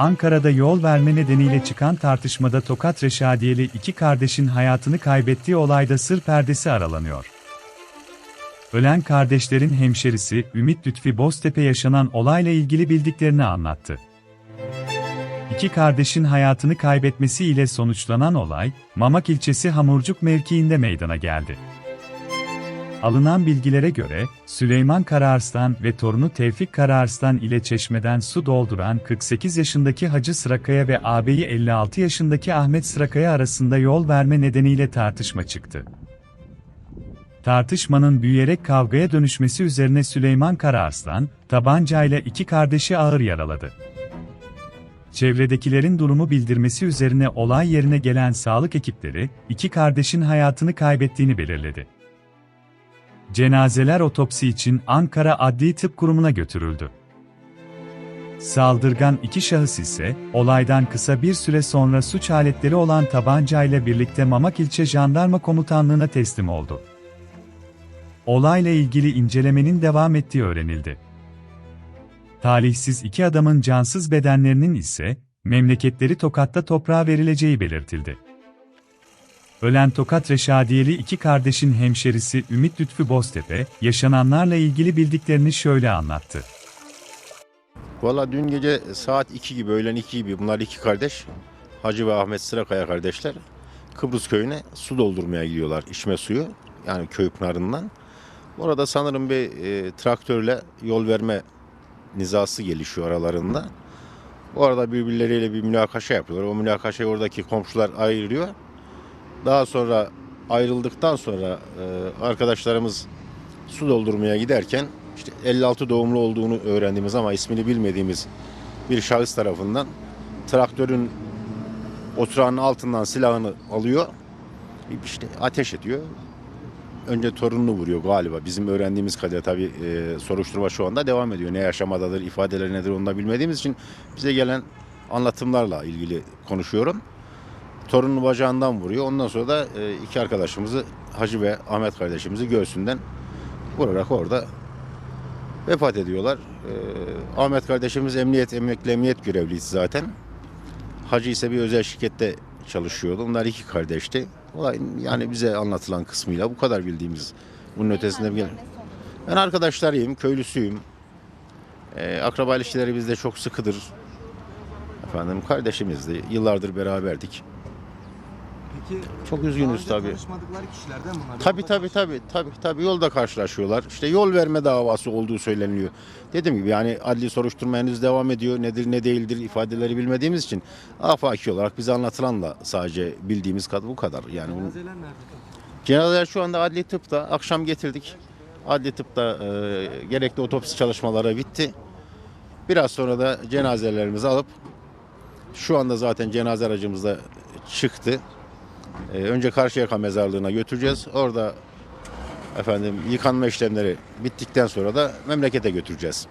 Ankara'da yol verme nedeniyle çıkan tartışmada Tokat Reşadiyeli iki kardeşin hayatını kaybettiği olayda sır perdesi aralanıyor. Ölen kardeşlerin hemşerisi Ümit Lütfi Boztepe yaşanan olayla ilgili bildiklerini anlattı. İki kardeşin hayatını kaybetmesi ile sonuçlanan olay, Mamak ilçesi Hamurcuk mevkiinde meydana geldi. Alınan bilgilere göre, Süleyman Karaarslan ve torunu Tevfik Karaarslan ile çeşmeden su dolduran 48 yaşındaki Hacı Sırakaya ve ağabeyi 56 yaşındaki Ahmet Sırakaya arasında yol verme nedeniyle tartışma çıktı. Tartışmanın büyüyerek kavgaya dönüşmesi üzerine Süleyman Karaarslan, tabancayla iki kardeşi ağır yaraladı. Çevredekilerin durumu bildirmesi üzerine olay yerine gelen sağlık ekipleri, iki kardeşin hayatını kaybettiğini belirledi. Cenazeler otopsi için Ankara Adli Tıp Kurumu'na götürüldü. Saldırgan iki şahıs ise, olaydan kısa bir süre sonra suç aletleri olan tabancayla birlikte Mamak İlçe Jandarma Komutanlığı'na teslim oldu. Olayla ilgili incelemenin devam ettiği öğrenildi. Talihsiz iki adamın cansız bedenlerinin ise, memleketleri Tokat'ta toprağa verileceği belirtildi. Ölen Tokat Reşadiyeli iki kardeşin hemşerisi Ümit Lütfü Boztepe, yaşananlarla ilgili bildiklerini şöyle anlattı. Valla dün gece saat 2 gibi, öğlen 2 gibi bunlar iki kardeş. Hacı ve Ahmet Sırakaya kardeşler. Kıbrıs köyüne su doldurmaya gidiyorlar, içme suyu. Yani köy pınarından. Orada sanırım bir e, traktörle yol verme nizası gelişiyor aralarında. Bu arada birbirleriyle bir münakaşa yapıyorlar. O münakaşayı oradaki komşular ayırıyor. Daha sonra ayrıldıktan sonra e, arkadaşlarımız su doldurmaya giderken işte 56 doğumlu olduğunu öğrendiğimiz ama ismini bilmediğimiz bir şahıs tarafından traktörün oturağının altından silahını alıyor. işte ateş ediyor. Önce torununu vuruyor galiba. Bizim öğrendiğimiz kadarıyla tabii e, soruşturma şu anda devam ediyor. Ne yaşamadadır, ifadeleri nedir onu da bilmediğimiz için bize gelen anlatımlarla ilgili konuşuyorum. Torununu bacağından vuruyor. Ondan sonra da e, iki arkadaşımızı Hacı ve Ahmet kardeşimizi göğsünden vurarak orada vefat ediyorlar. Ee, Ahmet kardeşimiz emniyet, emekli emniyet görevliydi zaten. Hacı ise bir özel şirkette çalışıyordu. Onlar iki kardeşti. Olay yani bize anlatılan kısmıyla bu kadar bildiğimiz. Bunun ötesinde bir Ben arkadaşlarıyım, köylüsüyüm. Ee, akraba ilişkileri bizde çok sıkıdır. Efendim kardeşimizdi. Yıllardır beraberdik. Peki Çok üzgünüz tabii. Tanışmadıkları kişilerden bunlar. Tabii tabii tabii tabii tabii yolda karşılaşıyorlar. İşte yol verme davası olduğu söyleniyor. Dediğim gibi yani adli soruşturma henüz devam ediyor. Nedir ne değildir ifadeleri bilmediğimiz için afaki olarak bize anlatılanla sadece bildiğimiz kadar bu kadar. Yani bunun, Cenazeler nerede? cenazeler şu anda adli tıpta akşam getirdik. Adli tıpta e, gerekli otopsi çalışmaları bitti. Biraz sonra da cenazelerimizi alıp şu anda zaten cenaze aracımız da çıktı. Ee, önce Karşıyaka mezarlığına götüreceğiz. Orada efendim yıkanma işlemleri bittikten sonra da memlekete götüreceğiz.